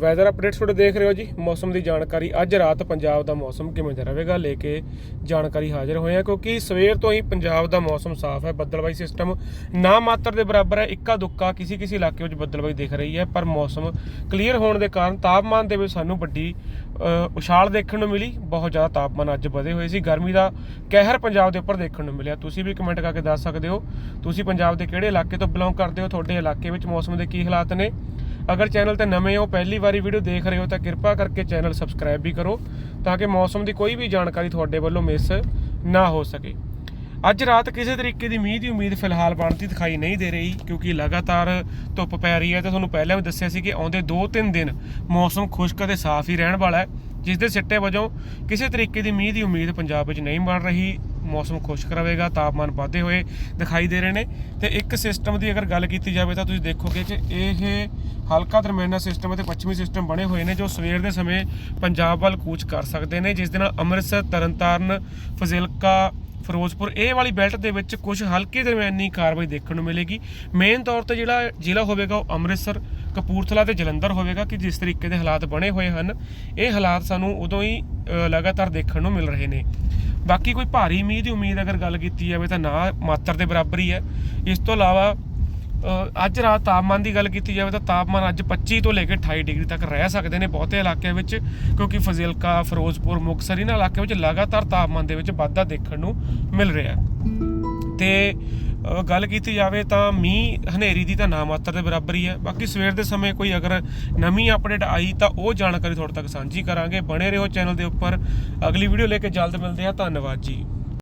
Weather updates ਤੁਹਾਡੇ ਦੇਖ ਰਹੇ ਹੋ ਜੀ। ਮੌਸਮ ਦੀ ਜਾਣਕਾਰੀ ਅੱਜ ਰਾਤ ਪੰਜਾਬ ਦਾ ਮੌਸਮ ਕਿਵੇਂ ਦਾ ਰਹੇਗਾ, ਲੈ ਕੇ ਜਾਣਕਾਰੀ ਹਾਜ਼ਰ ਹੋਏ ਆ ਕਿਉਂਕਿ ਸਵੇਰ ਤੋਂ ਹੀ ਪੰਜਾਬ ਦਾ ਮੌਸਮ ਸਾਫ਼ ਹੈ ਬੱਦਲਬਾਈ ਸਿਸਟਮ ਨਾ ਮਾਤਰ ਦੇ ਬਰਾਬਰ ਹੈ, ਇੱਕਾ ਦੁੱਕਾ ਕਿਸੇ ਕਿਸੇ ਇਲਾਕੇ ਵਿੱਚ ਬੱਦਲਬਾਈ ਦਿਖ ਰਹੀ ਹੈ, ਪਰ ਮੌਸਮ ਕਲੀਅਰ ਹੋਣ ਦੇ ਕਾਰਨ ਤਾਪਮਾਨ ਦੇ ਵਿੱਚ ਸਾਨੂੰ ਵੱਡੀ ਉਛਾਲ ਦੇਖਣ ਨੂੰ ਮਿਲੀ, ਬਹੁਤ ਜ਼ਿਆਦਾ ਤਾਪਮਾਨ ਅੱਜ ਵਧੇ ਹੋਏ ਸੀ, ਗਰਮੀ ਦਾ ਕਹਿਰ ਪੰਜਾਬ ਦੇ ਉੱਪਰ ਦੇਖਣ ਨੂੰ ਮਿਲਿਆ। ਤੁਸੀਂ ਵੀ ਕਮੈਂਟ ਕਰਕੇ ਦੱਸ ਸਕਦੇ ਹੋ, ਤੁਸੀਂ ਪੰਜਾਬ ਦੇ ਕਿਹੜੇ ਇਲਾਕੇ ਤੋਂ ਬਿਲੋਂਗ ਕਰਦੇ ਹੋ, ਤੁਹਾਡੇ ਇਲਾਕੇ ਵਿੱਚ ਮੌਸਮ ਦੇ ਕੀ ਹਾਲਾਤ ਨੇ? ਅਗਰ ਚੈਨਲ ਤੇ ਨਵੇਂ ਹੋ, ਪਹਿਲੀ ਵਾਰੀ ਵੀਡੀਓ ਦੇਖ ਰਹੇ ਹੋ, ਤਾਂ ਕਿਰਪਾ ਕਰਕੇ ਚੈਨਲ ਸਬਸਕ੍ਰਾਈਬ ਵੀ ਕਰੋ ਤਾਂ ਕਿ ਮੌਸਮ ਦੀ ਕੋਈ ਵੀ ਜਾਣਕਾਰੀ ਤੁਹਾਡੇ ਵੱਲੋਂ ਮਿਸ ਨਾ ਹੋ ਸਕੇ। ਅੱਜ ਰਾਤ ਕਿਸੇ ਤਰੀਕੇ ਦੀ ਮੀਂਹ ਦੀ ਉਮੀਦ ਫਿਲਹਾਲ ਬਣਦੀ ਦਿਖਾਈ ਨਹੀਂ ਦੇ ਰਹੀ ਕਿਉਂਕਿ ਲਗਾਤਾਰ ਧੁੱਪ ਪੈ ਰਹੀ ਹੈ ਤੇ ਤੁਹਾਨੂੰ ਪਹਿਲਾਂ ਵੀ ਦੱਸਿਆ ਸੀ ਕਿ ਆਉਂਦੇ 2-3 ਦਿਨ ਮੌਸਮ ਖੁਸ਼ਕ ਅਤੇ ਸਾਫ਼ ਹੀ ਰਹਿਣ ਵਾਲਾ ਹੈ, ਜਿਸ ਦੇ ਸਿੱਟੇ ਵਜੋਂ ਕਿਸੇ ਤਰੀਕੇ ਦੀ ਮੀਂਹ ਦੀ ਉਮੀਦ ਪੰਜਾਬ ਵਿੱਚ ਨਹੀਂ ਬਣ ਰਹੀ। ਮੌਸਮ ਖੁਸ਼ਕ ਰਹੇਗਾ, ਤਾਪਮਾਨ ਵਧੇ ਹੋਏ ਦਿਖਾਈ ਦੇ ਰਹੇ ਨੇ ਤੇ ਇੱਕ ਸਿਸਟਮ ਦੀ ਅਗਰ ਗੱਲ ਕੀਤੀ ਜਾਵੇ ਤਾਂ ਤੁਸੀਂ ਦੇਖੋਗੇ ਕਿ ਇਹ ਹਲਕਾ ਦਰਮਿਆਨਾ ਸਿਸਟਮ ਅਤੇ ਪੱਛਮੀ ਸਿਸਟਮ ਬਣੇ ਹੋਏ ਨੇ ਜੋ ਸਵੇਰ ਦੇ ਸਮੇਂ ਪੰਜਾਬ ਵੱਲ ਕੂਚ ਕਰ ਸਕਦੇ ਨੇ, ਜਿਸ ਦੇ ਨਾਲ ਅੰਮ੍ਰਿਤਸਰ, ਤਰਨਤਾਰਨ, ਫਜ਼ਿਲਕਾ, ਫਿਰੋਜ਼ਪੁਰ ਇਹ ਵਾਲੀ ਬੈਲਟ ਦੇ ਵਿੱਚ ਕੁਝ ਹਲਕੀ ਦਰਮਿਆਨੀ ਕਾਰਵਾਈ ਦੇਖਣ ਨੂੰ ਮਿਲੇਗੀ। ਮੇਨ ਤੌਰ ਤੇ ਜਿਹੜਾ ਜ਼ਿਲ੍ਹਾ ਹੋਵੇਗਾ ਉਹ ਅੰਮ੍ਰਿਤਸਰ, ਕਪੂਰਥਲਾ ਤੇ ਜਲੰਧਰ ਹੋਵੇਗਾ ਕਿ ਜਿਸ ਤਰੀਕੇ ਦੇ ਹਾਲਾਤ ਬਣੇ ਹੋਏ ਹਨ, ਇਹ ਹਾਲਾਤ ਸਾਨੂੰ ਉਦੋਂ ਹੀ ਲਗਾਤਾਰ ਦੇਖਣ ਨੂੰ ਮਿਲ ਰਹੇ ਨੇ। ਬਾਕੀ ਕੋਈ ਭਾਰੀ ਮੀਂਹ ਦੀ ਉਮੀਦ ਅਗਰ ਗੱਲ ਕੀਤੀ ਜਾਵੇ ਤਾਂ ਨਾ ਮਾਤਰ ਦੇ ਬਰਾਬਰ ਹੀ ਹੈ। ਇਸ ਤੋਂ ਇਲਾਵਾ ਅੱਜ ਰਾਤ ਤਾਪਮਾਨ ਦੀ ਗੱਲ ਕੀਤੀ ਜਾਵੇ ਤਾਂ ਤਾਪਮਾਨ ਅੱਜ 25 ਤੋਂ ਲੈ ਕੇ 28 ਡਿਗਰੀ ਤੱਕ ਰਹਿ ਸਕਦੇ ਨੇ ਬਹੁਤੇ ਇਲਾਕਿਆਂ ਵਿੱਚ, ਕਿਉਂਕਿ ਫਜ਼ਿਲਕਾ, ਫਿਰੋਜ਼ਪੁਰ, ਮੁਕਤਸਰ ਇਹਨਾਂ ਇਲਾਕਿਆਂ ਵਿੱਚ ਲਗਾਤਾਰ ਤਾਪਮਾਨ ਦੇ ਵਿੱਚ ਵਾਧਾ ਦੇਖਣ ਨੂੰ ਮਿਲ ਰਿਹਾ ਹੈ। ਤੇ ਗੱਲ ਕੀਤੀ ਜਾਵੇ ਤਾਂ ਮੀਂਹ ਹਨੇਰੀ ਦੀ ਤਾਂ ਨਾ ਮਾਤਰ ਦੇ ਬਰਾਬਰ ਹੀ ਹੈ। ਬਾਕੀ ਸਵੇਰ ਦੇ ਸਮੇਂ ਕੋਈ ਅਗਰ ਨਵੀਂ ਅਪਡੇਟ ਆਈ ਤਾਂ ਉਹ ਜਾਣਕਾਰੀ ਤੁਹਾਡੇ ਤੱਕ ਸਾਂਝੀ ਕਰਾਂਗੇ। ਬਣੇ ਰਹੋ ਚੈਨਲ ਦੇ ਉੱਪਰ। ਅਗਲੀ ਵੀਡੀਓ ਲੈ ਕੇ ਜਲਦ ਮਿਲਦੇ ਹਾਂ। ਧੰਨਵਾਦ ਜੀ।